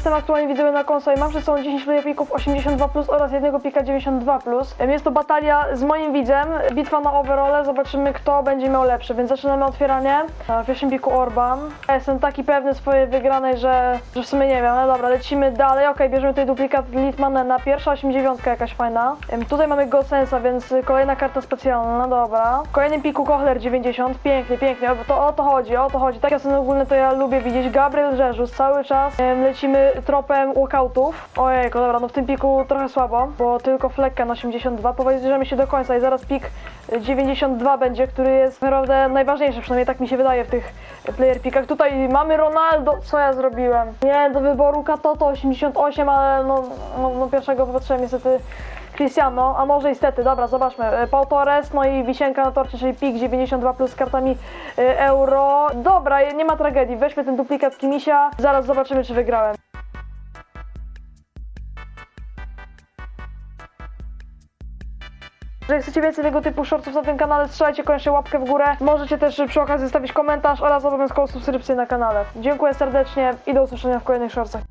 Jestem aktualnie widzowie na konsoli, mam przed sobą 10 player pików 82 plus oraz jednego pika 92 plus. Jest to batalia z moim widzem, bitwa na overole, zobaczymy kto będzie miał lepszy, więc zaczynamy otwieranie. Na pierwszym piku Orban. Jestem taki pewny swojej wygranej, że, że w sumie nie wiem, no dobra, lecimy dalej, okej, bierzemy tutaj duplikat Litmanena, pierwsza 89 jakaś fajna. Tutaj mamy Gosensa, więc kolejna karta specjalna, no dobra. W kolejnym piku Kochler 90, pięknie, pięknie, to, o to chodzi, o to chodzi. Takie oceny ogólne to ja lubię widzieć. Gabriel Rzeżus cały czas lecimy tropem walkoutów. Ojejku, dobra, no w tym piku trochę słabo, bo tylko flekka na 82. Powoli się do końca i zaraz pik y, 92 będzie, który jest naprawdę najważniejszy, przynajmniej tak mi się wydaje w tych player pikach. Tutaj mamy Ronaldo, co ja zrobiłem? Nie, do wyboru Katoto 88, ale no, no, no pierwszego wypatrzyłem niestety Cristiano, a może niestety, dobra, zobaczmy. E, Pau Torres, no i wisienka na torcie, czyli PIK 92 plus z kartami e, euro. Dobra, nie ma tragedii, weźmy ten duplikat Kimisia, zaraz zobaczymy, czy wygrałem. Jeżeli chcecie więcej tego typu shortów na tym kanale, strzelajcie koniecznie łapkę w górę. Możecie też przy okazji zostawić komentarz oraz obowiązkową subskrypcję na kanale. Dziękuję serdecznie i do usłyszenia w kolejnych shortach.